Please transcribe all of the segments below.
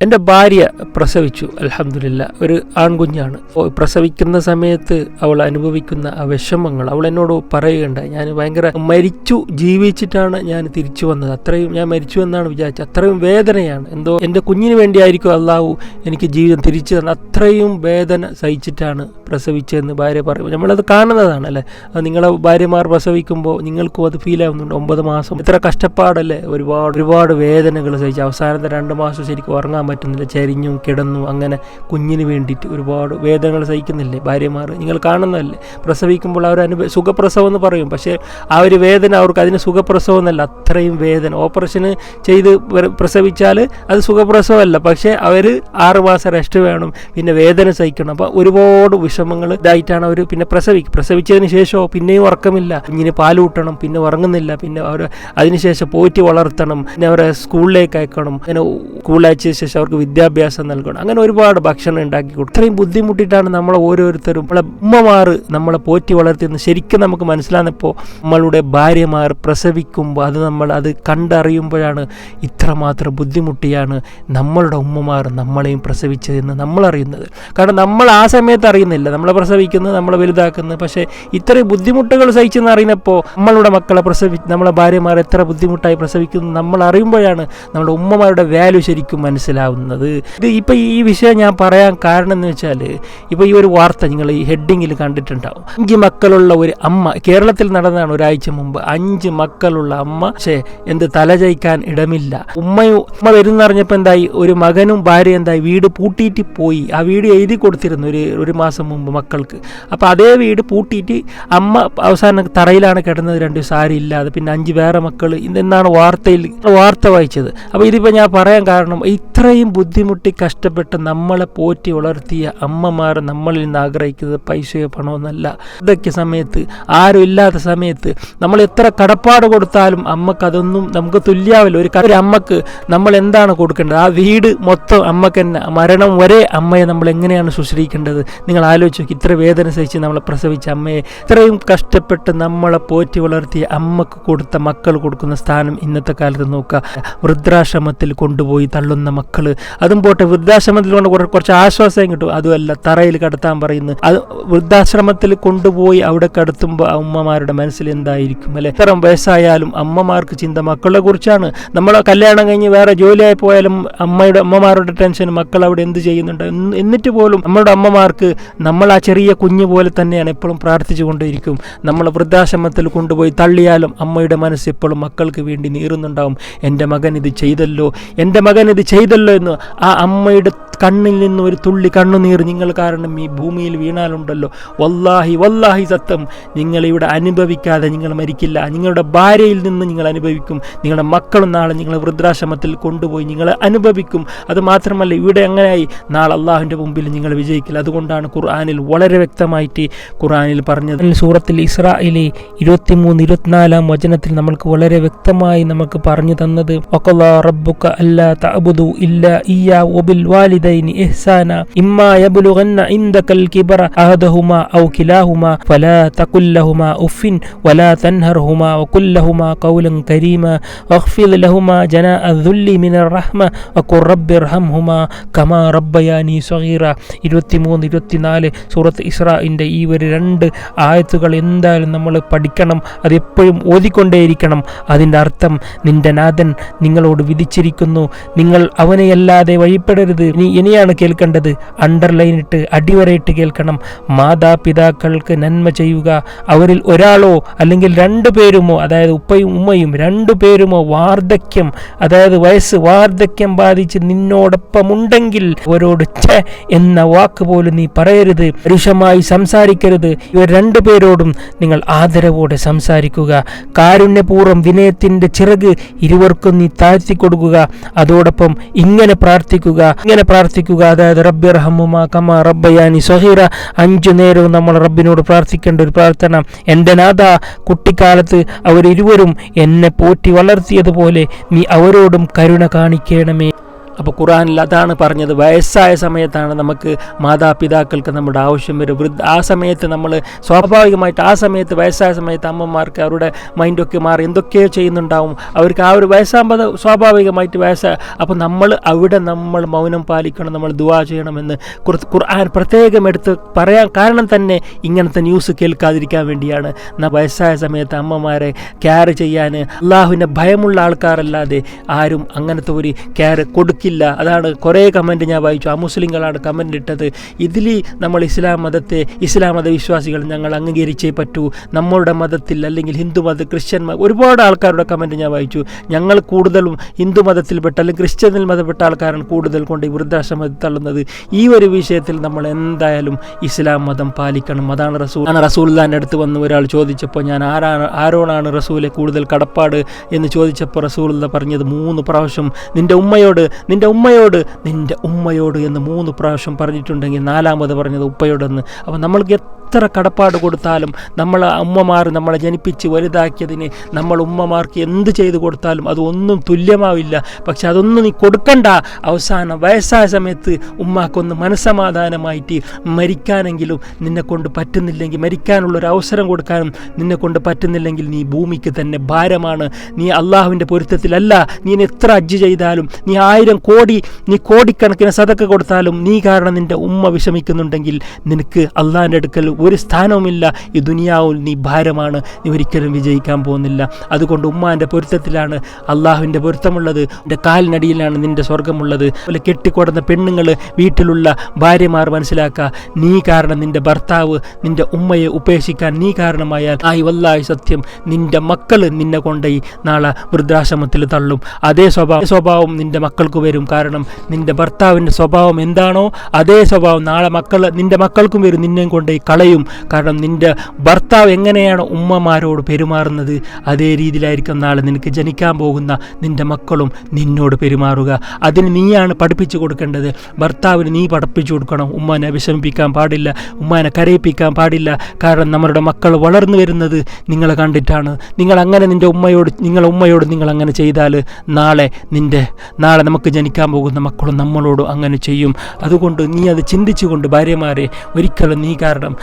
എന്റെ ഭാര്യ പ്രസവിച്ചു അലഹമില്ല ഒരു ആൺകുഞ്ഞാണ്. പ്രസവിക്കുന്ന സമയത്ത് അവൾ അനുഭവിക്കുന്ന ആ വിഷമങ്ങൾ അവൾ എന്നോട് പറയുകയുണ്ടായി. ഞാൻ ഭയങ്കര മരിച്ചു ജീവിച്ചിട്ടാണ് ഞാൻ തിരിച്ചു വന്നത്. അത്രയും ഞാൻ മരിച്ചു എന്നാണ് വിചാരിച്ചത്. അത്രയും വേദനയാണ്. എന്തോ എന്റെ കുഞ്ഞിന് വേണ്ടിയായിരിക്കും അള്ളാഹു എനിക്ക് ജീവിതം തിരിച്ചു തന്നെ അത്രയും വേദന സഹിച്ചിട്ടാണ് പ്രസവിച്ചതെന്ന് ഭാര്യ പറയും നമ്മളത് കാണുന്നതാണ് അല്ലേ? അത് നിങ്ങളെ ഭാര്യമാർ പ്രസവിക്കുമ്പോൾ നിങ്ങൾക്കും അത് ഫീൽ ആവുന്നുണ്ട്. ഒമ്പത് മാസം ഇത്ര കഷ്ടപ്പാടല്ലേ? ഒരുപാട് ഒരുപാട് വേദനകൾ സഹിച്ച് അവസാനത്തെ രണ്ട് മാസം ശരിക്കും ഉറങ്ങാൻ പറ്റുന്നില്ല. ചരിഞ്ഞു കിടന്നു അങ്ങനെ കുഞ്ഞിന് വേണ്ടിയിട്ട് ഒരുപാട് വേദനകൾ സഹിക്കുന്നില്ലേ ഭാര്യമാർ നിങ്ങൾ കാണുന്നതല്ലേ? പ്രസവിക്കുമ്പോൾ അവർ അനുഭവ സുഖപ്രസവം എന്ന് പറയും. പക്ഷേ ആ ഒരു വേദന അവർക്ക് അതിന് സുഖപ്രസവം എന്നല്ല അത്രയും വേദന. ഓപ്പറേഷന് ചെയ്ത് പ്ര- പ്രസവിച്ചാൽ അത് സുഖപ്രസവമല്ല. പക്ഷേ അവർ ആറുമാസം റെസ്റ്റ് വേണം പിന്നെ വേദന സഹിക്കണം. അപ്പോൾ ഒരുപാട് വിഷമങ്ങൾ ഇതായിട്ടാണ് അവർ പിന്നെ പ്രസവിക്കും പ്രസവിച്ചതിന് ശേഷമോ പിന്നെയും ഉറക്കമില്ല. കുഞ്ഞിന് പാലൂട്ടണം പിന്നെ ഉറങ്ങുന്നില്ല പിന്നെ അവർ അതിനുശേഷം പോറ്റി വളർത്തണം പിന്നെ അവരെ സ്കൂളിലേക്ക് അയക്കണം അങ്ങനെ സ്കൂളിൽ അയച്ചതിന് ശേഷം അവർക്ക് വിദ്യാഭ്യാസം നൽകണം. അങ്ങനെ ഒരുപാട് ഭക്ഷണം ഉണ്ടാക്കി കൊടുക്കും. ഇത്രയും ബുദ്ധിമുട്ടിട്ടാണ് നമ്മളെ ഓരോരുത്തരും നമ്മളെ ഉമ്മമാർ നമ്മളെ പോറ്റി വളർത്തിയെന്ന് ശരിക്കും നമുക്ക് മനസ്സിലാകുന്നപ്പോൾ നമ്മളുടെ ഭാര്യമാർ പ്രസവിക്കുമ്പോൾ അത് നമ്മൾ അത് കണ്ടറിയുമ്പോഴാണ് ഇത്രമാത്രം ബുദ്ധിമുട്ടിയാണ് നമ്മളുടെ ഉമ്മമാർ നമ്മളെയും പ്രസവിച്ചതെന്ന് നമ്മൾ അറിയുന്നത്. കാരണം നമ്മൾ ആ സമയത്ത് അറിയുന്നില്ല. നമ്മളെ പ്രസവിക്കുന്നത് നമ്മളെ വലുതാക്കുന്നത്. പക്ഷേ ഇത്രയും ബുദ്ധിമുട്ടുകൾ സഹിച്ചെന്ന് അറിയുന്നപ്പോൾ നമ്മളുടെ മക്കളെ പ്രസവി നമ്മളെ ഭാര്യമാർ എത്ര ബുദ്ധിമുട്ടായി പ്രസവിക്കുന്നു നമ്മൾ അറിയുമ്പോഴാണ് നമ്മുടെ ഉമ്മമാരുടെ വാല്യൂ ശരിക്കും മനസ്സിലാവുന്നത് ഇത് ഇപ്പോൾ ഈ വിഷയം ഞാൻ പറയാൻ കാരണം എന്ന് വെച്ചാൽ ഇപ്പോൾ ഈ ഒരു വാർത്ത നിങ്ങൾ ഈ ഹെഡിങ്ങിൽ കണ്ടിട്ടുണ്ടാവും. അഞ്ച് മക്കളുള്ള ഒരു അമ്മ കേരളത്തിൽ നടന്നതാണ് ഒരാഴ്ച മുമ്പ്. അഞ്ച് മക്കളുള്ള അമ്മ പക്ഷേ എന്ത് തലചയിക്കാൻ ഇടമില്ല. ഉമ്മയും ഉമ്മ വരുന്നറിഞ്ഞപ്പോൾ എന്തായി? ഒരു മകനും ഭാര്യ എന്തായി? വീട് പൂട്ടിയിട്ട് പോയി. ആ വീട് എഴുതി കൊടുത്തിരുന്നു ഒരു ഒരു മാസം മുമ്പ് മക്കൾക്ക്. അപ്പോൾ അതേ വീട് പൂട്ടിയിട്ട് അമ്മ അവസാനം തറയിലാണ് കിടന്നത്. രണ്ട് സാരി ഇല്ല ഇല്ലാതെ. പിന്നെ അഞ്ച് വേറെ മക്കൾ ഇതെന്നാണ് വാർത്തയിൽ വാർത്ത വായിച്ചത്. അപ്പോൾ ഇതിപ്പോൾ ഞാൻ പറയാൻ കാരണം ഇത്രയും ബുദ്ധിമുട്ടി കഷ്ടപ്പെട്ട് നമ്മളെ പോറ്റി വളർത്തിയ അമ്മമാർ നമ്മളിൽ നിന്ന് ആഗ്രഹിക്കുന്നത് പൈസയോ പണമൊന്നല്ല ഇതൊക്കെ സമയത്ത് ആരും ഇല്ലാത്ത സമയത്ത് നമ്മൾ എത്ര കടപ്പാട് കൊടുത്താലും അമ്മയ്ക്ക് അതൊന്നും നമുക്ക് തുല്യാവില്ല. ഒരു കഥ അമ്മയ്ക്ക് നമ്മൾ എന്താണ് കൊടുക്കേണ്ടത്? ആ വീട് മൊത്തം അമ്മയ്ക്ക് തന്നെ. മരണം വരെ അമ്മയെ നമ്മൾ എങ്ങനെയാണ് ശുശ്രയിക്കേണ്ടത് നിങ്ങൾ ആലോചിച്ച് നോക്കി. ഇത്ര വേദന സഹിച്ച് നമ്മളെ പ്രസവിച്ച അമ്മയെ ഇത്രയും കഷ്ടപ്പെട്ട് നമ്മളെ പോറ്റി വളർത്തിയ അമ്മയ്ക്ക് കൊടുത്ത മക്കൾ കൊടുക്കുന്ന സ്ഥാനം ഇന്നത്തെ കാലത്ത് നോക്കുക. വൃദ്ധാശ്രമത്തിൽ കൊണ്ടുപോയി തള്ളുന്ന മക്കൾ അതും പോട്ടെ വൃദ്ധാശ്രമത്തിൽ കൊണ്ട് കുറച്ച് ആശ്വാസം കിട്ടും. അതുമല്ല തറയിൽ കടത്താൻ പറയുന്നു. അത് വൃദ്ധാശ്രമത്തിൽ കൊണ്ടുപോയി അവിടെ കടത്തുമ്പോൾ അമ്മമാരുടെ മനസ്സിൽ എന്തായിരിക്കും അല്ലെ? ഇത്തരം വയസ്സായാലും അമ്മമാർക്ക് ചിന്ത മക്കളെ കുറിച്ചാണ്. നമ്മൾ കല്യാണം കഴിഞ്ഞ് വേറെ ജോലിയായി പോയാലും അമ്മയുടെ അമ്മമാരുടെ ടെൻഷൻ മക്കൾ അവിടെ എന്ത് ചെയ്യുന്നുണ്ട്? എന്നിട്ട് പോലും നമ്മുടെ അമ്മമാർക്ക് നമ്മൾ ആ ചെറിയ കുഞ്ഞു പോലെ തന്നെയാണ് എപ്പോഴും പ്രാർത്ഥിച്ചു കൊണ്ടിരിക്കും. നമ്മൾ വൃദ്ധാശ്രമത്തിൽ കൊണ്ടുപോയി തള്ളിയാലും അമ്മയുടെ മനസ്സ് എപ്പോഴും മക്കൾക്ക് വേണ്ടി നീറുന്നുണ്ടാവും. എന്റെ മകൻ ഇത് ചെയ്തല്ലോ എന്റെ മകൻ ഇത് ചെയ്തല്ലോ എന്ന് ആ അമ്മയുടെ കണ്ണിൽ നിന്ന് ഒരു തുള്ളി കണ്ണുനീർ നിങ്ങൾ കാരണം ഈ ഭൂമിയിൽ വീണാലുണ്ടല്ലോ. വല്ലാഹി വല്ലാഹി സത്യം നിങ്ങളിവിടെ അനുഭവിക്കാതെ നിങ്ങൾ മരിക്കില്ല. നിങ്ങളുടെ ഭാര്യയിൽ നിന്ന് നിങ്ങൾ അനുഭവിക്കും. നിങ്ങളുടെ മക്കളും നാളെ നിങ്ങൾ വൃദ്ധാശ്രമത്തിൽ കൊണ്ടുപോയി നിങ്ങൾ അനുഭവിക്കും. അത് മാത്രമല്ല ഇവിടെ എങ്ങനെയായി നാളെ അള്ളാഹുവിന്റെ മുമ്പിൽ നിങ്ങൾ വിജയിക്കില്ല. അതുകൊണ്ടാണ് ഖുർആാനിൽ വളരെ വ്യക്തമായിട്ട് ഖുർആാനിൽ പറഞ്ഞത്. സൂറത്തിൽ ഇസ്രായേലി ഇരുപത്തിമൂന്ന് ഇരുപത്തിനാലാം വചനത്തിൽ നമ്മൾക്ക് വളരെ വ്യക്തമായി നമുക്ക് പറഞ്ഞു തന്നത് റബ്ബുക അല്ലാ തഅബുദു ഇല്ലാ ഇയ്യാ വബിൽ വാലിദൈനി ഇഹ്സാന ഇമ്മാ യബ്ലുഗന്ന ഇൻദകൽ കിബറ അഹദഹുമാ ഔ കിലാഹുമാ ഫലാ തഖുൽ ലഹുമാ ഉഫിൻ വലാ തൻഹർഹുമാ വഖുൽ ലഹുമാ ഖൗലൻ കരീമാ വഖ്ഫിദ് ലഹുമാ ജനാഅ الذل من الرحمة وقل رب ارحمهما كما ربياني صغيرا ഇരുപത്തിമൂന്ന് ഇരുപത്തിനാല് സൂറത്ത് ഇസ്രാഇൻ്റെ ഈ ഒരു രണ്ട് ആയത്തുകൾ എന്തായാലും നമ്മൾ പഠിക്കണം അതെപ്പോഴും ഓതിക്കൊണ്ടേയിരിക്കണം അതിൻ്റെ അർത്ഥം നിന്റെ നാഥൻ നിങ്ങളോട് വിധിച്ചിരിക്കുന്നു നിങ്ങൾ അവനെയല്ലാതെ വഴിപ്പെടരുത് നീ ഇനിയാണ് കേൾക്കേണ്ടത്. അണ്ടർലൈൻ ഇട്ട് അടിവരയിട്ട് കേൾക്കണം. മാതാപിതാക്കൾക്ക് നന്മ ചെയ്യുക. അവരിൽ ഒരാളോ അല്ലെങ്കിൽ രണ്ടു പേരുമോ അതായത് ഉപ്പയും ഉമ്മയും രണ്ടു പേരുമോ വാർദ്ധക്യം അതായത് വയസ്സ് വാർദ്ധക്യം ബാധിച്ച് നിന്നോടൊപ്പമുണ്ടെങ്കിൽ അവരോട് ഛെ എന്ന വാക്ക് പോലും നീ പറയരുത്. പരുഷമായി സംസാരിക്കരുത്. ഇവർ രണ്ടു പേരോടും നിങ്ങൾ ആദരവോടെ സംസാരിക്കുക. കാരുണ്യപൂർവം വിനയത്തിന്റെ ചിറക് ഇരുവർക്കും നീ താഴ്ത്തി കൊടുക്കുക. അതോടൊപ്പം ഇങ്ങനെ പ്രാർത്ഥിക്കുക. ഇങ്ങനെ പ്രാർത്ഥിക്കുക. അതായത് റബ്ബി റഹമുമ കമ റബ്ബയാനി സഹീറ അഞ്ചു നേരവും നമ്മൾ റബ്ബിനോട് പ്രാർത്ഥിക്കേണ്ട ഒരു പ്രാർത്ഥന. എന്റെ നാഥ കുട്ടിക്കാലത്ത് അവരിരുവരും എന്നെ പോറ്റി വളർത്തിയതുപോലെ നീ അവരോടും കരുണ കാണിക്കണമേ. അപ്പോൾ ഖുറാനിൽ അതാണ് പറഞ്ഞത്. വയസ്സായ സമയത്താണ് നമുക്ക് മാതാപിതാക്കൾക്ക് നമ്മുടെ ആവശ്യം വരും വൃദ്ധ ആ സമയത്ത് നമ്മൾ സ്വാഭാവികമായിട്ട് ആ സമയത്ത് വയസ്സായ സമയത്ത് അമ്മമാർക്ക് അവരുടെ മൈൻഡൊക്കെ മാറി എന്തൊക്കെയോ ചെയ്യുന്നുണ്ടാവും. അവർക്ക് ആ ഒരു വയസ്സാകുമ്പോൾ സ്വാഭാവികമായിട്ട് വയസ്സ അപ്പോൾ നമ്മൾ അവിടെ നമ്മൾ മൗനം പാലിക്കണം നമ്മൾ ദുവാ ചെയ്യണമെന്ന് ഖുർ- ഖുർആൻ പ്രത്യേകം എടുത്ത് പറയാൻ കാരണം തന്നെ ഇങ്ങനത്തെ ന്യൂസ് കേൾക്കാതിരിക്കാൻ വേണ്ടിയാണ്. വയസ്സായ സമയത്ത് അമ്മമാരെ കെയർ ചെയ്യാൻ അള്ളാഹുവിന്റെ ഭയമുള്ള ആൾക്കാരല്ലാതെ ആരും അങ്ങനത്തെ ഒരു കെയർ കൊടുക്കില്ല അതാണ് കുറേ കമന്റ് ഞാൻ വായിച്ചു. ആ മുസ്ലിങ്ങളാണ് കമന്റ് ഇട്ടത്. ഇതിൽ നമ്മൾ ഇസ്ലാം മതത്തെ ഇസ്ലാം മതവിശ്വാസികൾ ഞങ്ങൾ അംഗീകരിച്ചേ പറ്റൂ. നമ്മളുടെ മതത്തിൽ അല്ലെങ്കിൽ ഹിന്ദു മത ക്രിസ്ത്യൻ ഒരുപാട് ആൾക്കാരുടെ കമന്റ് ഞാൻ വായിച്ചു. ഞങ്ങൾ കൂടുതലും ഹിന്ദു മതത്തിൽപ്പെട്ട അല്ലെങ്കിൽ ക്രിസ്ത്യനിൽ മതപ്പെട്ട ആൾക്കാരാണ് കൂടുതൽ കൊണ്ട് ഈ വൃദ്ധാശ്രമത്തിൽ തള്ളുന്നത്. ഈ ഒരു വിഷയത്തിൽ നമ്മൾ എന്തായാലും ഇസ്ലാം മതം പാലിക്കണം. അതാണ് റസൂൽ ആണ് റസൂൽദാന്റെ അടുത്ത് വന്ന് ഒരാൾ ചോദിച്ചപ്പോൾ ഞാൻ ആരാണ് ആരോടാണ് റസൂലെ കൂടുതൽ കടപ്പാട് എന്ന് ചോദിച്ചപ്പോൾ റസൂൽ പറഞ്ഞത് മൂന്ന് പ്രാവശ്യം നിന്റെ ഉമ്മയോട് നിന്റെ ഉമ്മയോട് നിന്റെ ഉമ്മയോട് എന്ന് മൂന്ന് പ്രാവശ്യം പറഞ്ഞിട്ടുണ്ടെങ്കിൽ നാലാമത് പറഞ്ഞത് ഉപ്പയോടെന്ന്. അപ്പോൾ നമ്മൾക്ക് എത്ര കടപ്പാട് കൊടുത്താലും നമ്മൾ ഉമ്മമാർ നമ്മളെ ജനിപ്പിച്ച് വലുതാക്കിയതിന് നമ്മൾ ഉമ്മമാർക്ക് എന്ത് ചെയ്തു കൊടുത്താലും അതൊന്നും തുല്യമാവില്ല. പക്ഷെ അതൊന്നും നീ കൊടുക്കണ്ട. അവസാനം വയസ്സായ സമയത്ത് ഉമ്മാക്കൊന്ന് മനസ്സമാധാനമായിട്ട് മരിക്കാനെങ്കിലും നിന്നെ കൊണ്ട് പറ്റുന്നില്ലെങ്കിൽ മരിക്കാനുള്ളൊരു അവസരം കൊടുക്കാനും നിന്നെ കൊണ്ട് പറ്റുന്നില്ലെങ്കിൽ നീ ഭൂമിക്ക് തന്നെ ഭാരമാണ്. നീ അള്ളാഹുവിന്റെ പൊരുത്തത്തിലല്ല. നീ എത്ര അജ്ജ് ചെയ്താലും നീ ആയിരം കോടി നീ കോടിക്കണക്കിന് സതക്ക കൊടുത്താലും നീ കാരണം നിന്റെ ഉമ്മ വിഷമിക്കുന്നുണ്ടെങ്കിൽ നിനക്ക് അള്ളാഹിന്റെ അടുക്കൽ ഒരു സ്ഥാനവുമില്ല. ഈ ദുനിയാവിൽ നീ ഭാരമാണ്. നീ ഒരിക്കലും വിജയിക്കാൻ പോകുന്നില്ല. അതുകൊണ്ട് ഉമ്മാന്റെ പൊരുത്തത്തിലാണ് അള്ളാഹുവിന്റെ പൊരുത്തമുള്ളത്. എന്റെ കാലിനടിയിലാണ് നിന്റെ സ്വർഗമുള്ളത് അതുപോലെ കെട്ടിക്കൊടുന്ന പെണ്ണുങ്ങൾ വീട്ടിലുള്ള ഭാര്യമാർ മനസ്സിലാക്കുക നീ കാരണം നിന്റെ ഭർത്താവ് നിന്റെ ഉമ്മയെ ഉപേക്ഷിക്കാൻ നീ കാരണമായാൽ ആയി. വല്ലായി സത്യം നിന്റെ മക്കൾ നിന്നെ കൊണ്ടുപോയി നാളെ വൃദ്ധാശ്രമത്തിൽ തള്ളും. അതേ സ്വഭാവം സ്വഭാവം നിന്റെ മക്കൾക്ക് വരും. കാരണം നിന്റെ ഭർത്താവിന്റെ സ്വഭാവം എന്താണോ അതേ സ്വഭാവം നാളെ മക്കൾ നിന്റെ മക്കൾക്കും വരും. നിന്നെയും കൊണ്ടുപോയി കളയും. കാരണം നിന്റെ ഭർത്താവ് എങ്ങനെയാണ് ഉമ്മമാരോട് പെരുമാറുന്നത്? അതേ രീതിയിലായിരിക്കും നാളെ നിനക്ക് ജനിക്കാൻ പോകുന്ന നിന്റെ മക്കളും നിന്നോട് പെരുമാറുക. അതിന് നീയാണ് പഠിപ്പിച്ചു കൊടുക്കേണ്ടത്. ഭർത്താവിന് നീ പഠിപ്പിച്ചു കൊടുക്കണം. ഉമ്മാനെ വിഷമിപ്പിക്കാൻ പാടില്ല. ഉമ്മാനെ കരയിപ്പിക്കാൻ പാടില്ല. കാരണം നമ്മുടെ മക്കൾ വളർന്നു വരുന്നത് നിങ്ങളെ കണ്ടിട്ടാണ്. നിങ്ങൾ അങ്ങനെ നിന്റെ ഉമ്മയോട് നിങ്ങളെ ഉമ്മയോട് നിങ്ങൾ അങ്ങനെ ചെയ്താൽ നാളെ നിന്റെ നാളെ നമുക്ക് ജനിക്കാൻ പോകുന്ന മക്കളും നമ്മളോട് അങ്ങനെ ചെയ്യും. അതുകൊണ്ട് നീ അത് ചിന്തിച്ചുകൊണ്ട് ഭാര്യമാരെ ഒരിക്കലും നീ കാരണം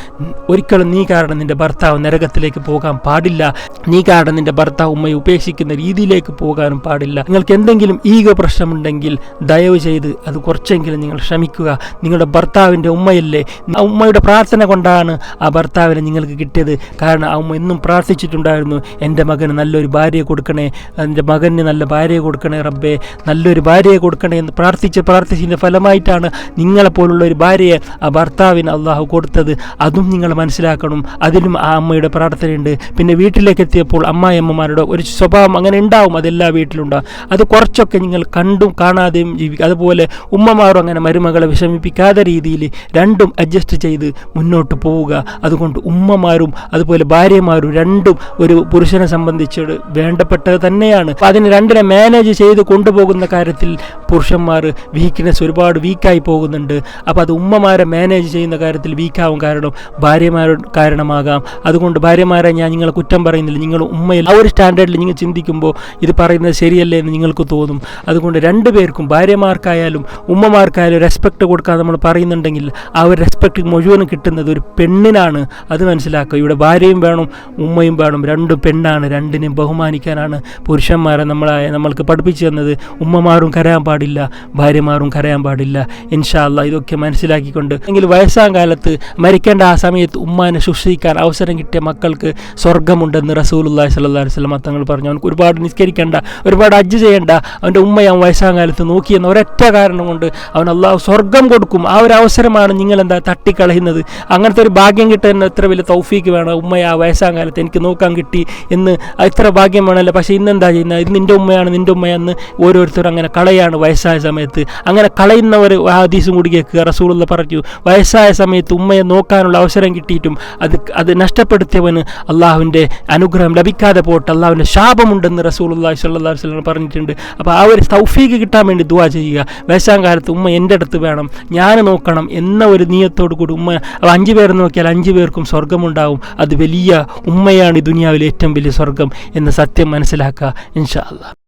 ഒരിക്കലും നീ കാരണം നിന്റെ ഭർത്താവ് നരകത്തിലേക്ക് പോകാൻ പാടില്ല. നീ കാരണം നിന്റെ ഭർത്താവ് ഉമ്മയെ ഉപേക്ഷിക്കുന്ന രീതിയിലേക്ക് പോകാനും പാടില്ല. നിങ്ങൾക്ക് എന്തെങ്കിലും ഈഗോ പ്രശ്നമുണ്ടെങ്കിൽ ദയവ് ചെയ്ത് അത് കുറച്ചെങ്കിലും നിങ്ങൾ ശ്രമിക്കുക നിങ്ങളുടെ ഭർത്താവിന്റെ ഉമ്മയല്ലേ? ആ ഉമ്മയുടെ പ്രാർത്ഥന കൊണ്ടാണ് ആ ഭർത്താവിനെ നിങ്ങൾക്ക് കിട്ടിയത്. കാരണം ആ ഉമ്മ എന്നും പ്രാർത്ഥിച്ചിട്ടുണ്ടായിരുന്നു എന്റെ മകന് നല്ലൊരു ഭാര്യയെ കൊടുക്കണേ എന്റെ മകന് നല്ല ഭാര്യയെ കൊടുക്കണേ റബ്ബേ നല്ലൊരു ഭാര്യയെ കൊടുക്കണേ എന്ന് പ്രാർത്ഥിച്ച് പ്രാർത്ഥിച്ചതിന്റെ ഫലമായിട്ടാണ് നിങ്ങളെപ്പോലുള്ള ഒരു ഭാര്യയെ ആ ഭർത്താവിന് അള്ളാഹു കൊടുത്തത്. അതും നിങ്ങൾ മനസ്സിലാക്കണം. അതിലും ആ അമ്മയുടെ പ്രാർത്ഥനയുണ്ട്. പിന്നെ വീട്ടിലേക്ക് എത്തിയപ്പോൾ അമ്മായിയമ്മമാരുടെ ഒരു സ്വഭാവം അങ്ങനെ ഉണ്ടാവും. അതെല്ലാ വീട്ടിലുണ്ടാവും അത് കുറച്ചൊക്കെ നിങ്ങൾ കണ്ടും കാണാതെയും ജീവിക്കും അതുപോലെ ഉമ്മമാരും അങ്ങനെ മരുമകളെ വിഷമിപ്പിക്കാത്ത രീതിയിൽ രണ്ടും അഡ്ജസ്റ്റ് ചെയ്ത് മുന്നോട്ട് പോവുക. അതുകൊണ്ട് ഉമ്മമാരും അതുപോലെ ഭാര്യമാരും രണ്ടും ഒരു പുരുഷനെ സംബന്ധിച്ച് വേണ്ടപ്പെട്ടത് തന്നെയാണ്. അതിന് രണ്ടിനെ മാനേജ് ചെയ്ത് കൊണ്ടുപോകുന്ന കാര്യത്തിൽ പുരുഷന്മാർ വീക്ക്നെസ് ഒരുപാട് വീക്കായി പോകുന്നുണ്ട്. അപ്പോൾ അത് ഉമ്മമാരെ മാനേജ് ചെയ്യുന്ന കാര്യത്തിൽ വീക്കാവും കാരണം ഭാര്യമാർ കാരണമാകാം. അതുകൊണ്ട് ഭാര്യമാരെ ഞാൻ നിങ്ങളെ കുറ്റം പറയുന്നില്ല. നിങ്ങൾ ഉമ്മയിൽ ആ ഒരു സ്റ്റാൻഡേർഡിൽ നിങ്ങൾ ചിന്തിക്കുമ്പോൾ ഇത് പറയുന്നത് ശരിയല്ലേ എന്ന് നിങ്ങൾക്ക് തോന്നും. അതുകൊണ്ട് രണ്ട് പേർക്കും ഭാര്യമാർക്കായാലും ഉമ്മമാർക്കായാലും റെസ്പെക്റ്റ് കൊടുക്കാൻ നമ്മൾ പറയുന്നുണ്ടെങ്കിൽ ആ ഒരു റെസ്പെക്റ്റ് മുഴുവനും കിട്ടുന്നത് ഒരു പെണ്ണിനാണ്. അത് മനസ്സിലാക്കുക. ഇവിടെ ഭാര്യയും വേണം ഉമ്മയും വേണം. രണ്ടും പെണ്ണാണ്. രണ്ടിനെയും ബഹുമാനിക്കാനാണ് പുരുഷന്മാരെ നമ്മളായ നമ്മൾക്ക് പഠിപ്പിച്ചു തന്നത്. ഉമ്മമാരും കരയാൻ പാടില്ല ഭാര്യമാരും കരയാൻ പാടില്ല. ഇൻഷാല്ല ഇതൊക്കെ മനസ്സിലാക്കിക്കൊണ്ട് എങ്കിൽ വയസ്സാം കാലത്ത് മരിക്കേണ്ട ആ സമയത്ത് ഉമ്മാനെ ശുശ്രൂഷിക്കാൻ അവസരം കിട്ടിയ മക്കൾക്ക് സ്വർഗമുണ്ടെന്ന് റസൂലുല്ലാഹി അലൈഹി വസല്ലം തങ്ങൾ പറഞ്ഞു. അവനക്ക് ഒരുപാട് നിസ്കരിക്കേണ്ട ഒരുപാട് അജ്ജ് ചെയ്യേണ്ട. അവന്റെ ഉമ്മയെ അവൻ വയസ്സാം കാലത്ത് നോക്കിയെന്ന ഒരൊറ്റ കാരണം കൊണ്ട് അവൻ അള്ളാഹു സ്വർഗം കൊടുക്കും. ആ ഒരു അവസരമാണ് നിങ്ങൾ എന്താ തട്ടിക്കളയുന്നത്. അങ്ങനത്തെ ഒരു ഭാഗ്യം കിട്ടുന്ന എത്ര വലിയ തൗഫീക്ക് വേണം. ഉമ്മയെ ആ വയസ്സാം കാലത്ത് എനിക്ക് നോക്കാൻ കിട്ടി എന്ന് എത്ര ഭാഗ്യം വേണമല്ലോ. പക്ഷേ ഇന്നെന്താ ചെയ്യുന്നത്? ഇത് നിന്റെ ഉമ്മയാണ് നിന്റെ ഉമ്മയെന്ന് ഓരോരുത്തരും അങ്ങനെ കളയാണ് വയസ്സായ സമയത്ത് അങ്ങനെ കളയുന്നവർ ഒരു ഹദീസും കൂടി കേൾക്കുക. റസൂളെന്ന് പറഞ്ഞു വയസ്സായ സമയത്ത് ഉമ്മയെ നോക്കാനുള്ള അവസരം കിട്ടിയിട്ടും അത് അത് നഷ്ടപ്പെടുത്തിയവന് അള്ളാഹുവിന്റെ അനുഗ്രഹം ലഭിക്കാതെ പോട്ട് അള്ളാഹുവിന്റെ ശാപമുണ്ടെന്ന് റസൂലുള്ളാഹി സ്വല്ലല്ലാഹു അലൈഹി വസല്ലം പറഞ്ഞിട്ടുണ്ട്. അപ്പോൾ ആ ഒരു തൗഫീക്ക് കിട്ടാൻ വേണ്ടി ദുവാ ചെയ്യുക. വയസ്സാം കാലത്ത് ഉമ്മ എന്റെ അടുത്ത് വേണം ഞാൻ നോക്കണം എന്ന ഒരു നീയത്തോടു കൂടി ഉമ്മ അഞ്ച് പേർ നോക്കിയാൽ അഞ്ച് പേർക്കും സ്വർഗമുണ്ടാവും അത് വലിയ ഉമ്മയാണ് ദുനിയാവിലെ ഏറ്റവും വലിയ സ്വർഗം എന്ന സത്യം മനസ്സിലാക്കുക. ഇൻഷാ അള്ളാഹ്